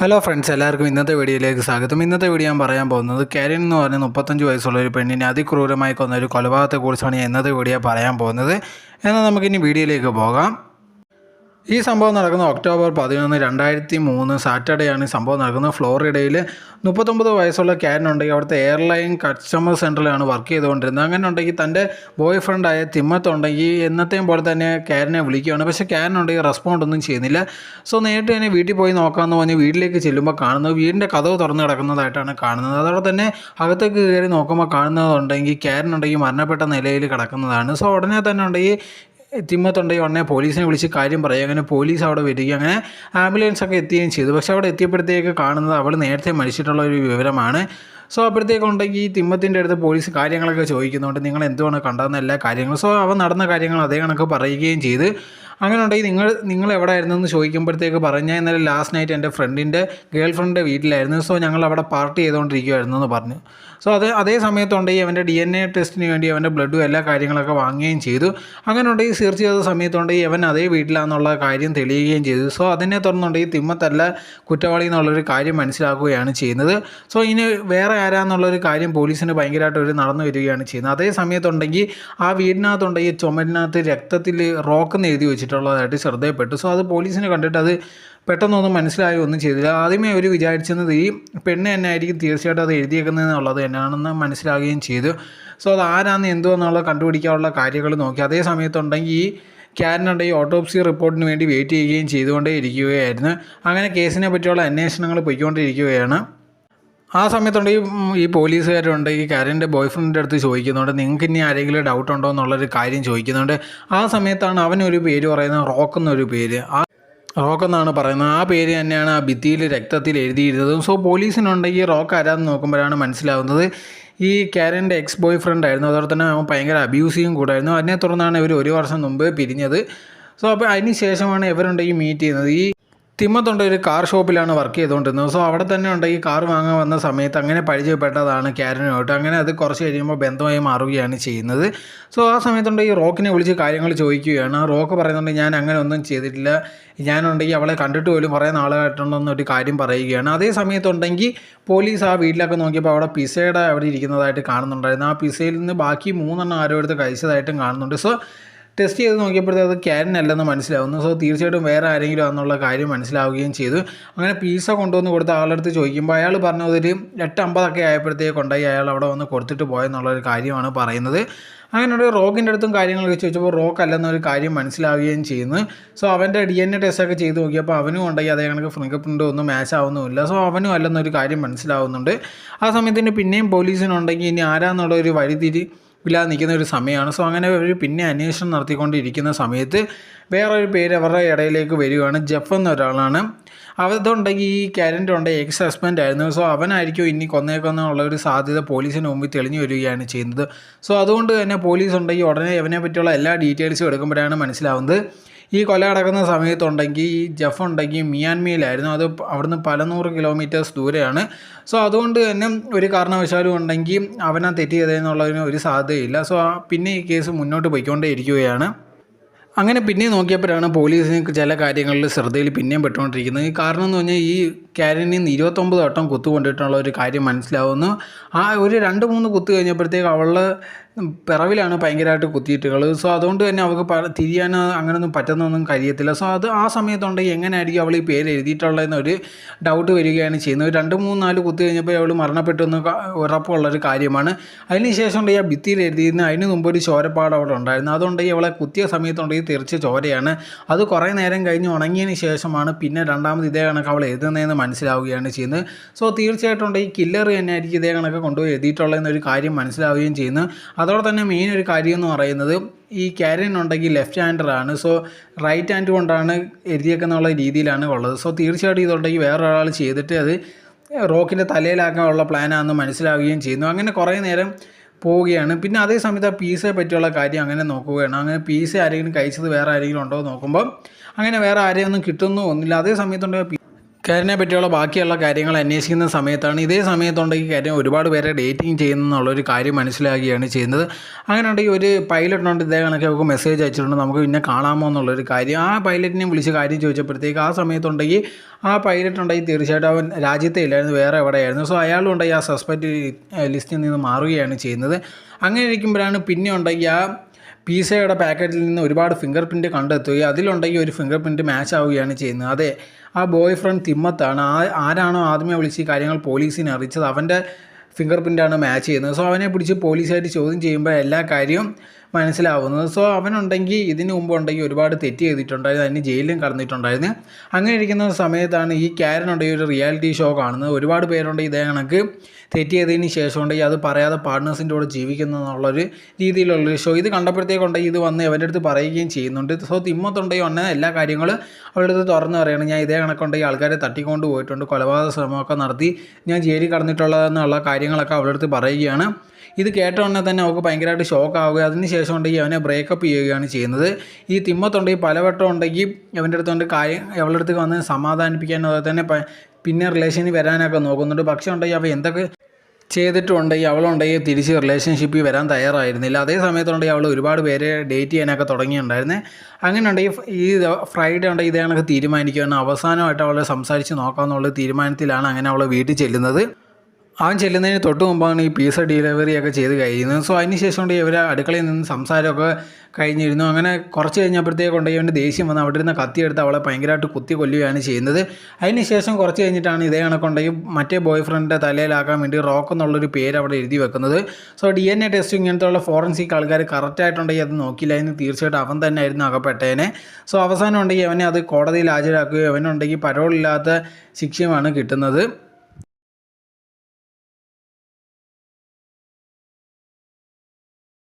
Hello friends എല്ലാവർക്കും ഇന്നത്തെ വീഡിയോയിലേക്ക് സ്വാഗതം. ഇന്നത്തെ വീഡിയോ ഞാൻ പറയാൻ പോകുന്നത് കാരിൻ എന്ന് പറഞ്ഞ മുപ്പത്തഞ്ച് വയസ്സുള്ള ഒരു പെണ്ണിനെ അതിക്രൂരമായി കൊന്ന ഒരു കൊലപാതകത്തെക്കുറിച്ചാണ് ഇന്നത്തെ വീഡിയോ പറയാൻ പോകുന്നത്. എന്നാൽ നമുക്കിനി വീഡിയോയിലേക്ക് പോകാം. ഈ സംഭവം നടക്കുന്ന ഒക്ടോബർ പതിനൊന്ന് രണ്ടായിരത്തി മൂന്ന് സാറ്റർഡേ ആണ് ഈ സംഭവം നടക്കുന്നത്. ഫ്ലോറിഡയിൽ മുപ്പത്തൊമ്പത് വയസ്സുള്ള കാരൻ ഉണ്ടെങ്കിൽ അവിടുത്തെ എയർലൈൻ കസ്റ്റമർ സെന്ററിലാണ് വർക്ക് ചെയ്തുകൊണ്ടിരുന്നത്. അങ്ങനെ ഉണ്ടെങ്കിൽ തന്റെ ബോയ് ഫ്രണ്ടായ തിമ്മത്തുണ്ടെങ്കിൽ എന്നത്തെയും പോലെ തന്നെ കാരനെ വിളിക്കുകയാണ്. പക്ഷേ കാരൻ ഉണ്ടെങ്കിൽ റെസ്പോണ്ട് ഒന്നും ചെയ്യുന്നില്ല. സോ നേരിട്ട് തന്നെ വീട്ടിൽ പോയി നോക്കാമെന്ന് പറഞ്ഞ് വീട്ടിലേക്ക് ചെല്ലുമ്പോൾ കാണുന്നത് വീടിന്റെ കഥവ് തുറന്നു കിടക്കുന്നതായിട്ടാണ് കാണുന്നത്. അതോടെ തന്നെ അകത്തേക്ക് കയറി നോക്കുമ്പോൾ കാണുന്നതുണ്ടെങ്കിൽ കാരൻ ഉണ്ടെങ്കിൽ മരണപ്പെട്ട നിലയിൽ കിടക്കുന്നതാണ്. സോ ഉടനെ തന്നെ ഉണ്ടെങ്കിൽ തിമ്മത്തുണ്ടെങ്കിൽ ഉടനെ പോലീസിനെ വിളിച്ച് കാര്യം പറയുക അങ്ങനെ പോലീസ് അവിടെ വരികയും അങ്ങനെ ആംബുലൻസ് ഒക്കെ എത്തുകയും ചെയ്തു. പക്ഷേ അവിടെ എത്തിയപ്പോഴത്തേക്ക് കാണുന്നത് അവൾ നേരത്തെ മരിച്ചിട്ടുള്ള ഒരു വിവരമാണ്. സോ അപ്പോഴത്തേക്കുണ്ടെങ്കിൽ ഈ തിമ്മത്തിന്റെ അടുത്ത് പോലീസ് കാര്യങ്ങളൊക്കെ ചോദിക്കുന്നുണ്ട്. നിങ്ങൾ എന്തുവാണ് കണ്ടതെന്ന എല്ലാ കാര്യങ്ങളും. സോ അവൻ നടന്ന കാര്യങ്ങൾ അതേ കണക്ക് പറയുകയും ചെയ്ത് അങ്ങനെ ഉണ്ടെങ്കിൽ നിങ്ങൾ നിങ്ങൾ എവിടെ ആയിരുന്നു എന്ന് ചോദിക്കുമ്പോഴത്തേക്ക് പറഞ്ഞാൽ ഇന്നലെ ലാസ്റ്റ് നൈറ്റ് എന്റെ ഫ്രണ്ടിന്റെ ഗേൾ ഫ്രണ്ടിന്റെ വീട്ടിലായിരുന്നു. സോ ഞങ്ങൾ അവിടെ പാർട്ടി ചെയ്തുകൊണ്ടിരിക്കുമായിരുന്നു എന്ന് പറഞ്ഞു. സോ അത് അതേ സമയത്തുണ്ടെങ്കിൽ അവന്റെ ഡി എൻ എ ടെസ്റ്റിന് വേണ്ടി അവന്റെ ബ്ലഡും എല്ലാ കാര്യങ്ങളൊക്കെ വാങ്ങുകയും ചെയ്തു. അങ്ങനെ ഉണ്ടെങ്കിൽ സെർച്ച് ചെയ്ത സമയത്തുണ്ടെങ്കിൽ അവൻ അതേ വീട്ടിലാണെന്നുള്ള കാര്യം തെളിയുകയും ചെയ്തു. സോ അതിനെ തുടർന്നുണ്ടെങ്കിൽ തിമ്മത്തല്ല കുറ്റവാളി എന്നുള്ളൊരു കാര്യം മനസ്സിലാക്കുകയാണ് ചെയ്യുന്നത്. സോ ഇനി വേറെ ആരാന്നുള്ളൊരു കാര്യം പോലീസിന് ഭയങ്കരമായിട്ട് ഒരു നടന്നു വരികയാണ് ചെയ്യുന്നത്. അതേ സമയത്തുണ്ടെങ്കിൽ ആ വീടിനകത്തുണ്ടെങ്കിൽ ചുമരിനകത്ത് രക്തത്തിൽ റോക്കെന്ന് എഴുതി വെച്ചിട്ടുള്ളതായിട്ട് ശ്രദ്ധയപ്പെട്ടു. സോ അത് പോലീസിനെ കണ്ടിട്ട് അത് പെട്ടെന്നൊന്നും മനസ്സിലായി ഒന്നും ചെയ്തില്ല. ആദ്യമേ അവർ വിചാരിച്ചത് ഈ പെണ്ണ് തന്നെ ആയിരിക്കും തീർച്ചയായിട്ടും അത് എഴുതിയേക്കുന്നതെന്നുള്ളത് തന്നെയാണെന്ന് മനസ്സിലാകുകയും ചെയ്തു. സോ അത് ആരാന്ന് എന്തോ എന്നുള്ള കണ്ടുപിടിക്കാനുള്ള കാര്യങ്ങൾ നോക്കി. അതേ സമയത്തുണ്ടെങ്കിൽ ഈ ക്യാരനുണ്ട് ഈ ഓട്ടോപ്സി റിപ്പോർട്ടിന് വേണ്ടി വെയിറ്റ് ചെയ്യുകയും ചെയ്തുകൊണ്ടേ ഇരിക്കുകയായിരുന്നു അങ്ങനെ കേസിനെ പറ്റിയുള്ള അന്വേഷണങ്ങൾ പോയിക്കൊണ്ടിരിക്കുകയാണ്. ആ സമയത്തുണ്ട് ഈ ഈ പോലീസുകാരുണ്ട് ഈ കാരന്റെ ബോയ് ഫ്രണ്ടിന്റെ അടുത്ത് ചോദിക്കുന്നുണ്ട് നിങ്ങൾക്ക് ഇനി ആരെങ്കിലും ഡൗട്ട് ഉണ്ടോ എന്നുള്ളൊരു കാര്യം ചോദിക്കുന്നുണ്ട് ആ സമയത്താണ് അവനൊരു പേര് പറയുന്നത് റോക്ക് എന്നൊരു പേര്. ആ റോക്ക് എന്നാണ് പറയുന്നത്. ആ പേര് തന്നെയാണ് ആ ഭിത്തിയിൽ രക്തത്തിൽ എഴുതിയിരുന്നതും. സോ പോലീസിനുണ്ടെങ്കിൽ റോക്ക് ആരാന്ന് നോക്കുമ്പോഴാണ് മനസ്സിലാവുന്നത്. ഈ കാരന്റെ എക്സ് ബോയ് ഫ്രണ്ട് ആയിരുന്നു. അതുപോലെ തന്നെ അവൻ ഭയങ്കര അബ്യൂസീവും കൂടായിരുന്നു. അതിനെ തുടർന്നാണ് ഇവർ ഒരു വർഷം മുമ്പ് പിരിഞ്ഞത്. സോ അപ്പോൾ അതിന് ശേഷമാണ് ഇവരുണ്ടെങ്കിൽ മീറ്റ് ചെയ്യുന്നത്. ഈ തിമ്മത്തുണ്ട് ഒരു കാർ ഷോപ്പിലാണ് വർക്ക് ചെയ്തുകൊണ്ടിരുന്നത് സോ അവിടെ തന്നെ ഉണ്ട് ഈ കാർ വാങ്ങാൻ വന്ന സമയത്ത് അങ്ങനെ പരിചയപ്പെട്ടതാണ് ക്യാരനുമായിട്ട് അങ്ങനെ അത് കുറച്ച് കഴിയുമ്പോൾ ബന്ധമായി മാറുകയാണ് ചെയ്യുന്നത്. സോ ആ സമയത്തുണ്ട് ഈ റോക്കിനെ വിളിച്ച് കാര്യങ്ങൾ ചോദിക്കുകയാണ്. ആ റോക്ക് പറയുന്നുണ്ട് ഞാൻ അങ്ങനെ ഒന്നും ചെയ്തിട്ടില്ല. ഞാനുണ്ടെങ്കിൽ അവളെ കണ്ടിട്ട് പോലും കുറേ നാളായിട്ടുണ്ടെന്നൊരു കാര്യം പറയുകയാണ്. അതേ സമയത്തുണ്ടെങ്കിൽ പോലീസ് ആ വീട്ടിലൊക്കെ നോക്കിയപ്പോൾ അവിടെ പിസയുടെ അവിടെ ഇരിക്കുന്നതായിട്ട് കാണുന്നുണ്ടായിരുന്നു. ആ പിസയിൽ നിന്ന് ബാക്കി മൂന്നെണ്ണം ആരോ എടുത്ത് കഴിച്ചതായിട്ടും കാണുന്നുണ്ട്. സോ ടെസ്റ്റ് ചെയ്ത് നോക്കിയപ്പോഴത്തേക്ക് അത് ക്യാരൻ അല്ലെന്ന് മനസ്സിലാവുന്നു. സോ തീർച്ചയായിട്ടും വേറെ ആരെങ്കിലും ആണെന്നുള്ള കാര്യം മനസ്സിലാവുകയും ചെയ്തു. അങ്ങനെ പീസ കൊണ്ടുവന്ന് കൊടുത്ത ആളുടെ അടുത്ത് ചോദിക്കുമ്പോൾ അയാൾ പറഞ്ഞത് ഒരു എട്ട് അമ്പതൊക്കെ ആയപ്പോഴത്തേക്ക് കൊണ്ടായി അയാൾ അവിടെ വന്ന് കൊടുത്തിട്ട് പോയെന്നുള്ളൊരു കാര്യമാണ് പറയുന്നത്. അങ്ങനെ ഒരു റോക്കിന്റെ അടുത്തും കാര്യങ്ങളൊക്കെ ചോദിച്ചപ്പോൾ റോക്ക് അല്ലെന്നൊരു കാര്യം മനസ്സിലാവുകയും ചെയ്യുന്നു. സോ അവന്റെ ഡി എൻ എ ടെസ്റ്റൊക്കെ ചെയ്ത് നോക്കിയപ്പോൾ അവനും ഉണ്ടെങ്കിൽ അതേ കണക്ക് ഫിംഗർ പ്രിന്റ് ഒന്നും മാച്ച് ആവുന്നുമില്ല. സോ അവനും അല്ലെന്നൊരു കാര്യം മനസ്സിലാവുന്നുണ്ട്. ആ സമയത്തിന് പിന്നെയും പോലീസിനുണ്ടെങ്കിൽ ഇനി ആരാന്നുള്ള ഒരു വഴിതിരി ഇല്ലാതെ നിൽക്കുന്ന ഒരു സമയമാണ്. സോ അങ്ങനെ അവർ പിന്നെ അന്വേഷണം നടത്തിക്കൊണ്ടിരിക്കുന്ന സമയത്ത് വേറൊരു പേര് അവരുടെ ഇടയിലേക്ക് വരികയാണ്. ജെഫ് എന്ന ഒരാളാണ്. അതുണ്ടെങ്കിൽ ഈ കാരന്റെ ഉണ്ട് എക്സ് ഹസ്ബൻഡ് ആയിരുന്നു. സോ അവനായിരിക്കും ഇനി കൊന്നേക്കൊന്നുള്ള ഒരു സാധ്യത പോലീസിന് മുമ്പിൽ തെളിഞ്ഞു വരികയാണ് ചെയ്യുന്നത്. സോ അതുകൊണ്ട് തന്നെ പോലീസ് ഉണ്ടെങ്കിൽ ഉടനെ ഇവനെ പറ്റിയുള്ള എല്ലാ ഡീറ്റെയിൽസും എടുക്കുമ്പോഴാണ് മനസ്സിലാവുന്നത്. ഈ കൊല നടക്കുന്ന സമയത്തുണ്ടെങ്കിൽ ഈ ജഫ് ഉണ്ടെങ്കിൽ മിയാൻമയിലായിരുന്നു. അത് അവിടുന്ന് പല നൂറ് കിലോമീറ്റേഴ്സ് ദൂരെയാണ്. സോ അതുകൊണ്ട് തന്നെ ഒരു കാരണവശാലും ഉണ്ടെങ്കിൽ അവനാ തെറ്റ് ചെയ്തതെന്നുള്ളതിന് ഒരു സാധ്യതയില്ല. സോ പിന്നെ ഈ കേസ് മുന്നോട്ട് പോയിക്കൊണ്ടേ ഇരിക്കുകയാണ് അങ്ങനെ പിന്നെ നോക്കിയപ്പോഴാണ് പോലീസിന് ചില കാര്യങ്ങളിൽ ശ്രദ്ധയിൽ പിന്നെയും പെട്ടുകൊണ്ടിരിക്കുന്നത്. കാരണം എന്ന് പറഞ്ഞാൽ ഈ കാരനിൽ നിന്ന് ഇരുപത്തൊമ്പത് വട്ടം കുത്തുകൊണ്ടിട്ടുള്ള ഒരു കാര്യം മനസ്സിലാവുന്നു. ആ ഒരു രണ്ട് മൂന്ന് കുത്തു കഴിഞ്ഞപ്പോഴത്തേക്ക് അവളുടെ പിറവിലാണ് ഭയങ്കരമായിട്ട് കുത്തിയിട്ടുള്ളത്. സോ അതുകൊണ്ട് തന്നെ അവൾക്ക് തിരിയാൻ അങ്ങനെയൊന്നും പറ്റുന്നൊന്നും കഴിയത്തില്ല. സോ അത് ആ സമയത്തുണ്ടെങ്കിൽ എങ്ങനെയായിരിക്കും അവൾ ഈ പേര് എഴുതിയിട്ടുള്ളതെന്നൊരു ഡൗട്ട് വരികയാണ് ചെയ്യുന്നത്. രണ്ട് മൂന്ന് നാല് കുത്തി കഴിഞ്ഞപ്പോൾ അവൾ മരണപ്പെട്ടു എന്ന് ഉറപ്പുള്ളൊരു കാര്യമാണ്. അതിന് ശേഷം ഉണ്ടെങ്കിൽ ആ ഭിത്തിയിൽ എഴുതിയിരുന്ന അതിന് മുമ്പ് ഒരു ചോരപ്പാട് അവിടെ ഉണ്ടായിരുന്നു. അതുകൊണ്ടെങ്കിൽ അവളെ കുത്തിയ സമയത്തുണ്ടെങ്കിൽ തിരിച്ച് ചോരയാണ്. അത് കുറേ നേരം കഴിഞ്ഞ് ഉണങ്ങിയതിന് ശേഷമാണ് പിന്നെ രണ്ടാമത് ഇതേ കണക്ക് അവൾ എഴുതുന്നതെന്ന് മനസ്സിലാവുകയാണ് ചെയ്യുന്നത്. സോ തീർച്ചയായിട്ടും ഈ കില്ലർ തന്നെ ആയിരിക്കും ഇതേ കണക്ക് കൊണ്ടുപോയി എഴുതിയിട്ടുള്ളതെന്നൊരു കാര്യം മനസ്സിലാവുകയും ചെയ്യുന്നു. അതോടെ തന്നെ മെയിൻ ഒരു കാര്യം എന്ന് പറയുന്നത് ഈ ക്യാരിയൻ ഉണ്ടെങ്കിൽ ലെഫ്റ്റ് ഹാൻഡറാണ് സോ റൈറ്റ് ഹാൻഡ് കൊണ്ടാണ് എഴുതിയേക്കെന്നുള്ള രീതിയിലാണ് ഉള്ളത്. സോ തീർച്ചയായിട്ടും ഇതുണ്ടെങ്കിൽ വേറൊരാൾ ചെയ്തിട്ട് അത് റോക്കിന്റെ തലയിലാക്കാനുള്ള പ്ലാനാണെന്ന് മനസ്സിലാവുകയും ചെയ്യുന്നു. അങ്ങനെ കുറേ നേരം പോവുകയാണ്. പിന്നെ അതേ സമയത്ത് ആ പീസയെ പറ്റിയുള്ള കാര്യം അങ്ങനെ നോക്കുകയാണ്. അങ്ങനെ പീസ ആരെങ്കിലും കഴിച്ചത് വേറെ ആരെങ്കിലും ഉണ്ടോ നോക്കുമ്പോൾ അങ്ങനെ വേറെ ആരെയൊന്നും കിട്ടുന്നു ഒന്നുമില്ല. അതേ സമയത്തുണ്ടെങ്കിൽ കാരിനെ പറ്റിയുള്ള ബാക്കിയുള്ള കാര്യങ്ങൾ അന്വേഷിക്കുന്ന സമയത്താണ് ഇതേ സമയത്തുണ്ടെങ്കിൽ കാര്യം ഒരുപാട് പേരെ ഡേറ്റിംഗ് ചെയ്യുന്നുള്ളൊരു കാര്യം മനസ്സിലാക്കുകയാണ് ചെയ്യുന്നത്. അങ്ങനെ ഉണ്ടെങ്കിൽ ഒരു പൈലറ്റ് ഉണ്ട് ഇതേ കണക്ക് നമുക്ക് മെസ്സേജ് അയച്ചിട്ടുണ്ട്. നമുക്ക് പിന്നെ കാണാമോ എന്നുള്ളൊരു കാര്യം. ആ പൈലറ്റിനെ വിളിച്ച് കാര്യം ചോദിച്ചപ്പോഴത്തേക്ക് ആ സമയത്തുണ്ടെങ്കിൽ ആ പൈലറ്റ് ഉണ്ടെങ്കിൽ തീർച്ചയായിട്ടും അവൻ രാജ്യത്തെ ഇല്ലായിരുന്നു വേറെ എവിടെയായിരുന്നു. സോ അയാളും ഉണ്ടെങ്കിൽ ആ സസ്പെക്റ്റ് ലിസ്റ്റിൽ നിന്ന് മാറുകയാണ് ചെയ്യുന്നത്. അങ്ങനെ ഇരിക്കുമ്പോഴാണ് പിന്നെ ഉണ്ടെങ്കിൽ ആ പിസയുടെ പാക്കറ്റിൽ നിന്ന് ഒരുപാട് ഫിംഗർ പ്രിന്റ് കണ്ടെത്തുകയും അതിലുണ്ടെങ്കിൽ ഒരു ഫിംഗർ പ്രിന്റ് മാച്ച് ആവുകയാണ് ചെയ്യുന്നത്. അതെ ആ ബോയ് ഫ്രണ്ട് തിമ്മത്താണ്. ആ ആരാണോ ആദ്യമേ വിളിച്ച് ഈ കാര്യങ്ങൾ പോലീസിനെ അറിയിച്ചത്. അവന്റെ ഫിംഗർ പ്രിന്റാണ് മാച്ച് ചെയ്യുന്നത്. സോ അവനെ പിടിച്ച് പോലീസായിട്ട് ചോദ്യം ചെയ്യുമ്പോൾ എല്ലാ കാര്യവും മനസ്സിലാവുന്നത്. സോ അവനുണ്ടെങ്കിൽ ഇതിനു മുമ്പ് ഉണ്ടെങ്കിൽ ഒരുപാട് തെറ്റ് ചെയ്തിട്ടുണ്ടായിരുന്നു. അതിന് ജയിലിലും കടന്നിട്ടുണ്ടായിരുന്നു. അങ്ങനെ ഇരിക്കുന്ന സമയത്താണ് ഈ ക്യാരൻ ഉണ്ടെങ്കിൽ ഒരു റിയാലിറ്റി ഷോ കാണുന്നത്. ഒരുപാട് പേരുണ്ടെങ്കിൽ ഇതേ കണക്ക് തെറ്റ് ചെയ്തതിന് ശേഷം ഉണ്ടെങ്കിൽ അത് പറയാതെ പാർട്ട്നേഴ്സിന്റെ കൂടെ ജീവിക്കുന്നതെന്നുള്ളൊരു രീതിയിലുള്ളൊരു ഷോ ഇത് കണ്ടപ്പോഴത്തേക്കുണ്ടെങ്കിൽ ഇത് വന്ന് അവന്റെ അടുത്ത് പറയുകയും ചെയ്യുന്നുണ്ട്. സോ തിമ്മത്തുണ്ടെങ്കിൽ വന്ന എല്ലാ കാര്യങ്ങളും അവരുടെ അടുത്ത് തുറന്ന് പറയണം. ഞാൻ ഇതേ കണക്കുണ്ടെങ്കിൽ ആൾക്കാരെ തട്ടിക്കൊണ്ട് പോയിട്ടുണ്ട്. കൊലപാതക ശ്രമമൊക്കെ നടത്തി ഞാൻ ജയിലിൽ കടന്നിട്ടുള്ളതെന്നുള്ള കാര്യങ്ങളൊക്കെ അവരുടെ അടുത്ത് പറയുകയാണ്. ഇത് കേട്ട ഉടനെ തന്നെ അവൾക്ക് ഭയങ്കരമായിട്ട് ഷോക്ക് ആവുക അതിന് ശേഷം ഉണ്ടെങ്കിൽ അവനെ ബ്രേക്കപ്പ് ചെയ്യുകയാണ് ചെയ്യുന്നത്. ഈ തിമ്മത്തുണ്ടെങ്കിൽ പലവട്ടം ഉണ്ടെങ്കിൽ അവന്റെ അടുത്തുകൊണ്ട് കാര്യം അവളുടെ അടുത്ത് വന്ന് സമാധാനിപ്പിക്കാനും അതുപോലെ തന്നെ പിന്നെ റിലേഷനിൽ വരാനൊക്കെ നോക്കുന്നുണ്ട്. പക്ഷേ ഉണ്ടെങ്കിൽ അവ എന്തൊക്കെ ചെയ്തിട്ടുണ്ടെങ്കിൽ അവളുണ്ടെങ്കിൽ തിരിച്ച് റിലേഷൻഷിപ്പിൽ വരാൻ തയ്യാറായിരുന്നില്ല. അതേ സമയത്തുണ്ടെങ്കിൽ അവൾ ഒരുപാട് പേരെ ഡേറ്റ് ചെയ്യാനൊക്കെ തുടങ്ങിയിട്ടുണ്ടായിരുന്നേ. അങ്ങനെ ഉണ്ടെങ്കിൽ ഈ ഫ്രൈഡേ ഉണ്ടെങ്കിൽ ഇതേ കണക്ക് തീരുമാനിക്കുകയാണ് അവസാനമായിട്ട് അവളെ സംസാരിച്ച് നോക്കാമെന്നുള്ള തീരുമാനത്തിലാണ് അങ്ങനെ അവൾ വീട്ടിൽ ചെല്ലുന്നത്. അവൻ ചെല്ലുന്നതിന് തൊട്ട് മുമ്പാണ് ഈ പീസ ഡെലിവറിയൊക്കെ ചെയ്ത് കഴിയുന്നത്. സോ അതിന് ശേഷം കൊണ്ട് ഇവർ അടുക്കളയിൽ നിന്ന് സംസാരമൊക്കെ കഴിഞ്ഞിരുന്നു. അങ്ങനെ കുറച്ച് കഴിഞ്ഞപ്പോഴത്തേക്കുണ്ടെങ്കിൽ ഇവന്റെ ദേഷ്യം വന്ന് അവിടെ ഇരുന്ന കത്തിയെടുത്ത് അവളെ ഭയങ്കരമായിട്ട് കുത്തി കൊല്ലുകയാണ് ചെയ്യുന്നത്. അതിന് ശേഷം കുറച്ച് കഴിഞ്ഞിട്ടാണ് ഇതേ കണക്കുണ്ടെങ്കിൽ മറ്റേ ബോയ് ഫ്രണ്ടിന്റെ തലയിലാക്കാൻ വേണ്ടി റോക്ക് എന്നുള്ളൊരു പേര് അവിടെ എഴുതി വെക്കുന്നത്. So D N A test ഇങ്ങനത്തെ ഫോറൻസിക് ആൾക്കാർ കറക്റ്റായിട്ടുണ്ടെങ്കിൽ അത് നോക്കിയില്ലായിരുന്നു തീർച്ചയായിട്ടും അവൻ തന്നെ ആയിരുന്നു അകപ്പെട്ടേനെ. സോ അവസാനം ഉണ്ടെങ്കിൽ അവനെ അത് കോടതിയിൽ ഹാജരാക്കുകയും അവനുണ്ടെങ്കിൽ പരോളില്ലാത്ത ശിക്ഷയുമാണ് കിട്ടുന്നത്.